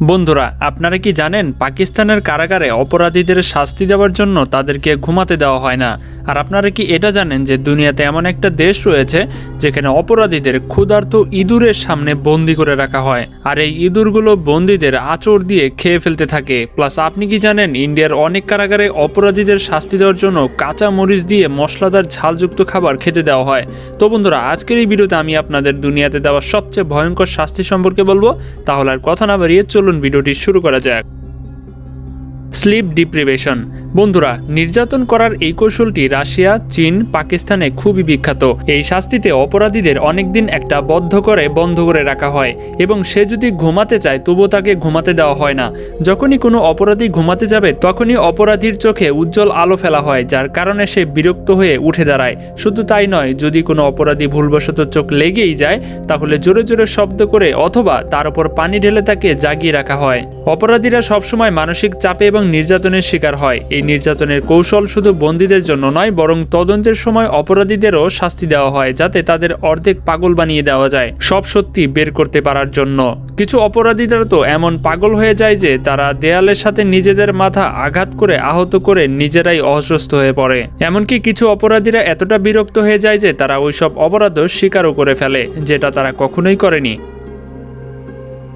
বন্ধুরা, আপনারা কি জানেন পাকিস্তানের কারাগারে অপরাধীদের শাস্তি দেওয়ার জন্য তাদেরকে ঘুমাতে দেওয়া হয় না? আর আপনারা কি এটা জানেন যে দুনিয়াতে এমন একটা দেশ রয়েছে যেখানে অপরাধীদের ক্ষুধার্ত ইঁদুরের সামনে বন্দি করে রাখা হয়? আর এই ইঁদুরগুলো বন্দীদের আচর দিয়ে খেয়ে ফেলতে থাকে। প্লাস আপনি কি জানেন ইন্ডিয়ার অনেক কারাগারে অপরাধীদের শাস্তি দেওয়ার জন্য কাঁচা মরিচ দিয়ে মশলাদার ঝালযুক্ত খাবার খেতে দেওয়া হয়? তো বন্ধুরা, আজকের এই ভিডিওতে আমি আপনাদের দুনিয়াতে দেওয়া সবচেয়ে ভয়ঙ্কর শাস্তি সম্পর্কে বলব। তাহলে আর কথা না বাড়িয়ে চলুন ভিডিওটি শুরু করা যাক। স্লিপ ডিপ্রিভেশন বন্ধুরা, নির্যাতন করার এই কৌশলটি রাশিয়া, চীন, পাকিস্তানে খুবই বিখ্যাত। এই শাস্তিতে অপরাধীদের অনেকদিন একটা বদ্ধ করে বন্ধ করে রাখা হয় এবং সে যদি ঘুমাতে চায়, তবুও তাকে ঘুমাতে দেওয়া হয় না। যখনই কোনো অপরাধী ঘুমাতে যাবে, তখনই অপরাধীর চোখে উজ্জ্বল আলো ফেলা হয়, যার কারণে সে বিরক্ত হয়ে উঠে দাঁড়ায়। শুধু তাই নয়, যদি কোনো অপরাধী ভুলবশত চোখ লেগেই যায়, তাহলে জোরে জোরে শব্দ করে অথবা তার উপর পানি ঢেলে তাকে জাগিয়ে রাখা হয়। অপরাধীরা সবসময় মানসিক চাপে এবং নির্যাতনের শিকার হয়। এই নির্যাতনের কৌশল শুধু বন্দীদের জন্য নয়, বরং তদন্তের সময় অপরাধীদেরও শাস্তি দেওয়া হয় যাতে তাদের অর্ধেক পাগল বানিয়ে দেওয়া যায় সব সত্যি বের করতে পারার জন্য। কিছু অপরাধীরা তো এমন পাগল হয়ে যায় যে তারা দেয়ালের সাথে নিজেদের মাথা আঘাত করে আহত করে নিজেরাই অসুস্থ হয়ে পড়ে। এমনকি কিছু অপরাধীরা এতটা বিরক্ত হয়ে যায় যে তারা ওইসব অপরাধও স্বীকারও করে ফেলে, যেটা তারা কখনোই করেনি।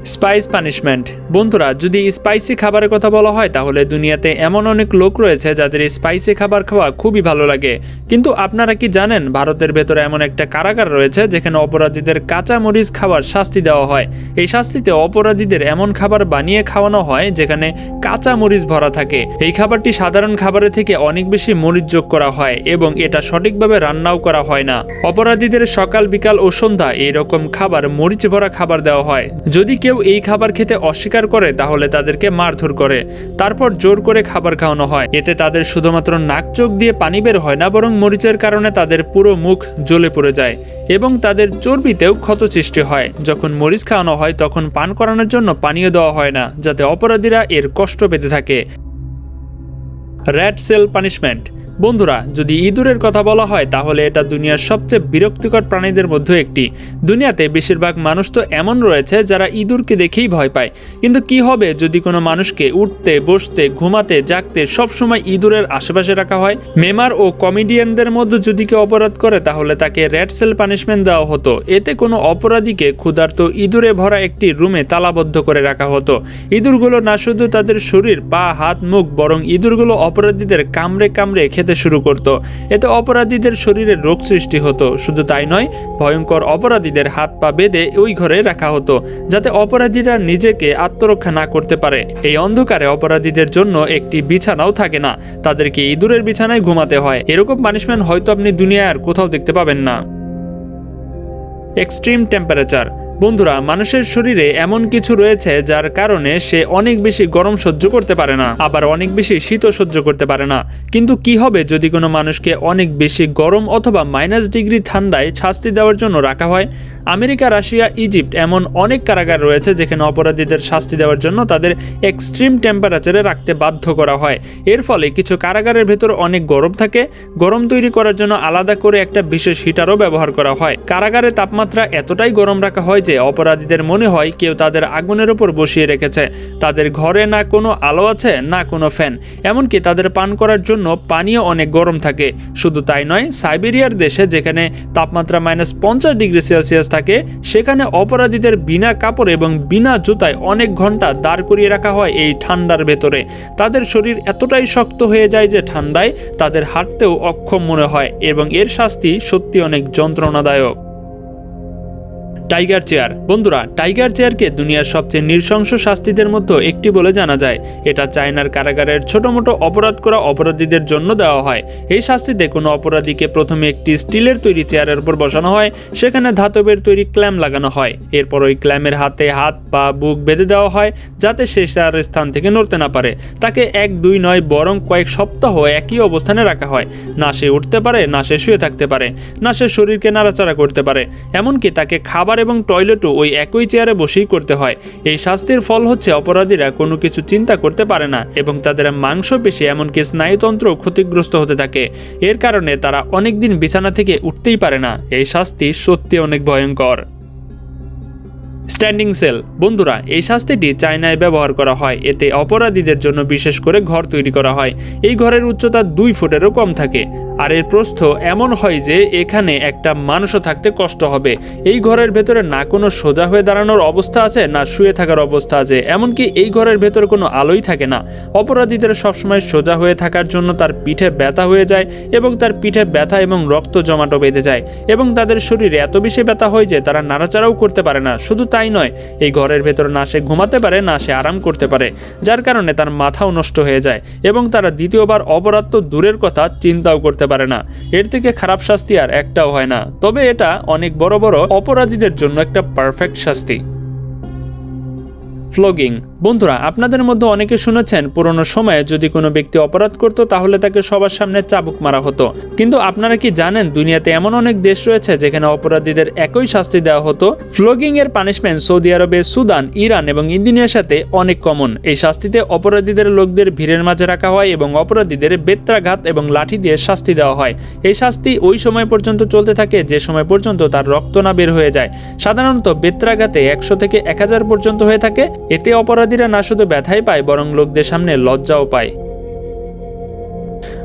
স্পাইস পানিশমেন্ট বন্ধুরা, যদি স্পাইসি খাবারের কথা বলা হয়, তাহলে দুনিয়াতে এমন অনেক লোক রয়েছে যাদের স্পাইসি খাবার খাওয়া খুবই ভালো লাগে। কিন্তু আপনারা কি জানেন, ভারতের ভেতরে এমন একটা কারাগার রয়েছে, যেখানে অপরাধীদের কাঁচা মরিচ খাবার শাস্তি দেওয়া হয়। এই শাস্তিতে অপরাধীদের এমন খাবার বানিয়ে খাওয়ানো হয়, যেখানে কাঁচা মরিচ ভরা থাকে। এই খাবারটি সাধারণ খাবারের থেকে অনেক বেশি মরিচ যোগ করা হয় এবং এটা সঠিকভাবে রান্নাও করা হয় না। অপরাধীদের সকাল, বিকাল ও সন্ধ্যা এইরকম খাবার মরিচ ভরা খাবার দেওয়া হয়। যদি কেউ এই খাবার খেতে অস্বীকার করে, তাহলে তাদেরকে মারধর করে। তারপর জোর করে খাবার খাওয়ানো হয়। এতে তাদের শুধুমাত্র নাক চোখ দিয়ে পানি বের হয় না, বরং মরিচের কারণে তাদের পুরো মুখ জ্বলে পড়ে যায় এবং তাদের চর্বিতেও ক্ষত সৃষ্টি হয়। যখন মরিচ খাওয়ানো হয়, তখন পান করানোর জন্য পানীয় দেওয়া হয় না, যাতে অপরাধীরা এর কষ্ট পেতে থাকে। র্যাট সেল পানিশমেন্ট বন্ধুরা, যদি ইঁদুরের কথা বলা হয়, তাহলে এটা দুনিয়ার সবচেয়ে বিরক্তিকর প্রাণীদের মধ্যে একটি। দুনিয়াতে বেশিরভাগ মানুষ তো এমন রয়েছে যারা ইঁদুরকে দেখেই ভয় পায়। কিন্তু কি হবে যদি কোনো মানুষকে উঠতে, বসতে, ঘুমাতে, জাগতে সবসময় ইঁদুরের আশেপাশে রাখা হয়? মেমার ও কমেডিয়ানদের মধ্যে যদি কেউ অপরাধ করে, তাহলে তাকে রেড সেল পানিশমেন্ট দেওয়া হতো। এতে কোনো অপরাধীকে ক্ষুধার্ত ইঁদুরে ভরা একটি রুমে তালাবদ্ধ করে রাখা হতো। ইঁদুরগুলো না শুধু তাদের শরীর, পা, হাত, মুখ, বরং ইঁদুরগুলো অপরাধীদের কামড়ে কামড়ে খেতে শুরু করত। এতে অপরাধীদের শরীরে রোগ সৃষ্টি হতো। শুধু তাই নয়, ভয়ঙ্কর অপরাধীদের হাত পা বেঁধে ওই ঘরে রাখা হতো, যাতে অপরাধীরা নিজেকে আত্মরক্ষা না করতে পারে। এই অন্ধকারে অপরাধীদের জন্য একটি বিছানাও থাকে না। তাদেরকে ইঁদুরের বিছানায় ঘুমাতে হয়। এরকম পানিশমেন্ট হয়তো আপনি দুনিয়ায় আর কোথাও দেখতে পাবেন না। এক্সট্রিম টেম্পারেচার বন্ধুরা, মানুষের শরীরে এমন কিছু রয়েছে যার কারণে সে অনেক বেশি গরম সহ্য করতে পারে না, আবার অনেক বেশি শীত সহ্য করতে পারে না। কিন্তু কি হবে যদি কোনো মানুষকে অনেক বেশি গরম অথবা মাইনাস ডিগ্রি ঠান্ডায় শাস্তি দেওয়ার জন্য রাখা হয়? আমেরিকা, রাশিয়া, ইজিপ্ট এমন অনেক কারাগার রয়েছে যেখানে অপরাধীদের শাস্তি দেওয়ার জন্য তাদের এক্সট্রিম টেম্পারেচারে রাখতে বাধ্য করা হয়। এর ফলে কিছু কারাগারের ভেতর অনেক গরম থাকে। গরম তৈরি করার জন্য আলাদা করে একটা বিশেষ হিটারও ব্যবহার করা হয়। কারাগারে তাপমাত্রা এতটাই গরম রাখা হয় যে অপরাধীদের মনে হয় কেউ তাদের আগুনের উপর বসিয়ে রেখেছে। তাদের ঘরে না কোনো আলো আছে, না কোনো ফ্যান। এমনকি তাদের পান করার জন্য পানীয় অনেক গরম থাকে। শুধু তাই নয়, সাইবেরিয়ার দেশে যেখানে তাপমাত্রা মাইনাস পঞ্চাশ ডিগ্রি সেলসিয়াস থাকে, সেখানে অপরাধীদের বিনা কাপড় এবং বিনা জুতায় অনেক ঘণ্টা দাঁড় করিয়ে রাখা হয় এই ঠান্ডার ভেতরে। তাদের শরীর এতটাই শক্ত হয়ে যায় যে ঠান্ডায় তাদের হাঁটতেও অক্ষম মনে হয় এবং এর শাস্তি সত্যি অনেক যন্ত্রণাদায়ক। Tiger chair. বন্ধুরা, টাইগার চেয়ারকে দুনিয়ার সবচেয়ে নৃশংস শাস্তিদের মধ্যে একটি বলে জানা যায়। এটা চায়নার কারাগারের ছোট মোটো অপরাধ করা অপরাধীদের জন্য দেওয়া হয়। এই শাস্তিতে কোনো অপরাধীকে প্রথমে একটি স্টিলের তৈরি চেয়ারের উপর বসানো হয়, সেখানে ধাতবের তৈরি ক্ল্যাম লাগানো হয়। এরপর ওই ক্ল্যামের হাতে হাত পা বুক বেঁধে দেওয়া হয়, যাতে সে তার স্থান থেকে নড়তে না পারে। তাকে এক, দুই নয়, বরং কয়েক সপ্তাহ একই অবস্থানে রাখা হয়। না সে উঠতে পারে, না সে শুয়ে থাকতে পারে, না সে শরীরকে নাড়াচাড়া করতে পারে। এমনকি তাকে খাবার এবং টয়লেটও ওই একই চেয়ারে বসেই করতে হয়। এই শাস্তির ফল হচ্ছে অপরাধীরা কোনো কিছু চিন্তা করতে পারে না এবং তাদের মাংসপেশি এমনকি স্নায়ুতন্ত্র ক্ষতিগ্রস্ত হতে থাকে। এর কারণে তারা অনেকদিন বিছানা থেকে উঠতেই পারে না। এই শাস্তি সত্যি অনেক ভয়ঙ্কর। Standing cell. বন্ধুরা, এই শাস্তিটি চায়নায় ব্যবহার করা হয়। এতে অপরাধীদের জন্য বিশেষ করে ঘর তৈরি করা হয়। এই ঘরের উচ্চতা দুই ফুটেরও কম থাকে। আর এর প্রস্থ এমন হয় যে, এখানে একটা মানুষও থাকতে কষ্ট হবে। এই ঘরের ভেতরে না কোনো সোজা হয়ে দাঁড়ানোর অবস্থা আছে, না শুয়ে থাকার অবস্থা আছে। এমনকি এই ঘরের ভেতরে কোনো আলোই থাকে না। অপরাধীদের সবসময় সোজা হয়ে থাকার জন্য তার পিঠে ব্যথা হয়ে যায় এবং তার পিঠে ব্যথা এবং রক্ত জমাটো বেঁধে যায়। এবং তাদের শরীরে এত বেশি ব্যথা হয় যে, তারা নাড়াচাড়াও করতে পারে না। শুধু তাই নয়। এই ঘরের ভেতর না সে ঘুমাতে পারে, না সে আরাম করতে পারে, যার কারণে তার মাথাও নষ্ট হয়ে যায় এবং তারা দ্বিতীয়বার অপরাধ তো দূরের কথা, চিন্তাও করতে পারে না। এর থেকে খারাপ শাস্তি আর একটাও হয় না। তবে এটা অনেক বড় বড় অপরাধীদের জন্য একটা পারফেক্ট শাস্তি। ফ্লগিং বন্ধুরা, আপনাদের মধ্যে অনেকে শুনেছেন পুরনো সময়ে যদি কোনো ব্যক্তি অপরাধ করত তাহলে তাকে সবার সামনে চাবুক মারা হতো। কিন্তু আপনারা কি জানেন দুনিয়াতে এমন অনেক দেশ রয়েছে যেখানে অপরাধীদের একই শাস্তি দেওয়া হতো? ফ্লগিং এর পানিশমেন্ট সৌদি আরবে, সুদান, ইরান এবং ইন্দোনেশিয়ার সাথে অনেক কমন এই শাস্তিতে অপরাধীদের লোকদের ভিড়ের মাঝে রাখা হয় এবং অপরাধীদের বেত্রাঘাত এবং লাঠি দিয়ে শাস্তি দেওয়া হয়। এই শাস্তি ওই সময় পর্যন্ত চলতে থাকে যে সময় পর্যন্ত তার রক্ত না বের হয়ে যায়। সাধারণত বেত্রাঘাতে একশো থেকে এক হাজার পর্যন্ত হয়ে থাকে। এতে অপরাধীরা না শুধু ব্যথাই পায় বরং লোকদের সামনে লজ্জাও পায়।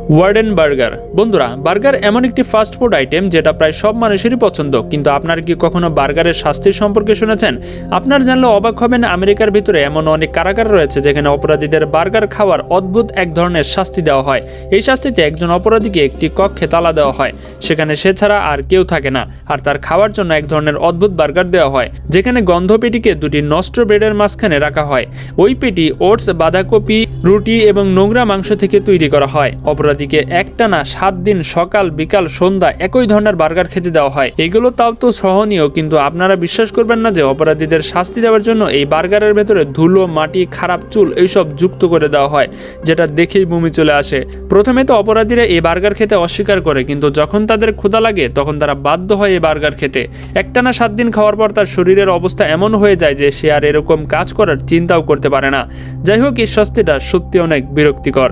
Warden burger. বন্ধুরা, বার্গার এমন একটি ফাস্ট ফুড আইটেম যেটা প্রায় সব মানুষেরই পছন্দ। কিন্তু আপনার কি কখনো বার্গারের শাস্তির সম্পর্কে শুনেছেন? আপনার জানলে অবাক হবেন, আমেরিকার ভিতরে এমন অনেক কারাগার রয়েছে যেখানে অপরাধীদের বার্গার খাওয়ার অদ্ভুত এক ধরনের শাস্তি দেওয়া হয়। এই শাস্তিতে একজন অপরাধীকে একটি কক্ষে তালা দেওয়া হয়। সেখানে সে ছাড়া আর কেউ থাকে না, আর তার খাওয়ার জন্য এক ধরনের অদ্ভুত বার্গার দেওয়া হয়, যেখানে গন্ধ পেটিকে দুটি নষ্ট ব্রেডের মাঝখানে রাখা হয়। ওই পেটি ওটস, বাঁধাকপি, রুটি এবং নোংরা মাংস থেকে তৈরি করা হয়। অপরাধীকে একটানা সাত দিন সকাল, বিকাল, সন্ধ্যা একই ধরনের বার্গার খেতে দেওয়া হয়। এগুলো তাও তো সহনীয়, কিন্তু আপনারা বিশ্বাস করবেন না যে অপরাধীদের শাস্তি দেওয়ার জন্য এই বার্গারের ভেতরে ধুলো, মাটি, খারাপ চুল এইসব যুক্ত করে দেওয়া হয়, যেটা দেখেই বমি চলে আসে। প্রথমে তো অপরাধীরা এই বার্গার খেতে অস্বীকার করে, কিন্তু যখন তাদের ক্ষুধা লাগে, তখন তারা বাধ্য হয় এই বার্গার খেতে। একটানা সাত দিন খাওয়ার পর তার শরীরের অবস্থা এমন হয়ে যায় যে সে আর এরকম কাজ করার চিন্তাও করতে পারে না। যাই হোক, এই শাস্তিটা সত্যি অনেক বিরক্তিকর।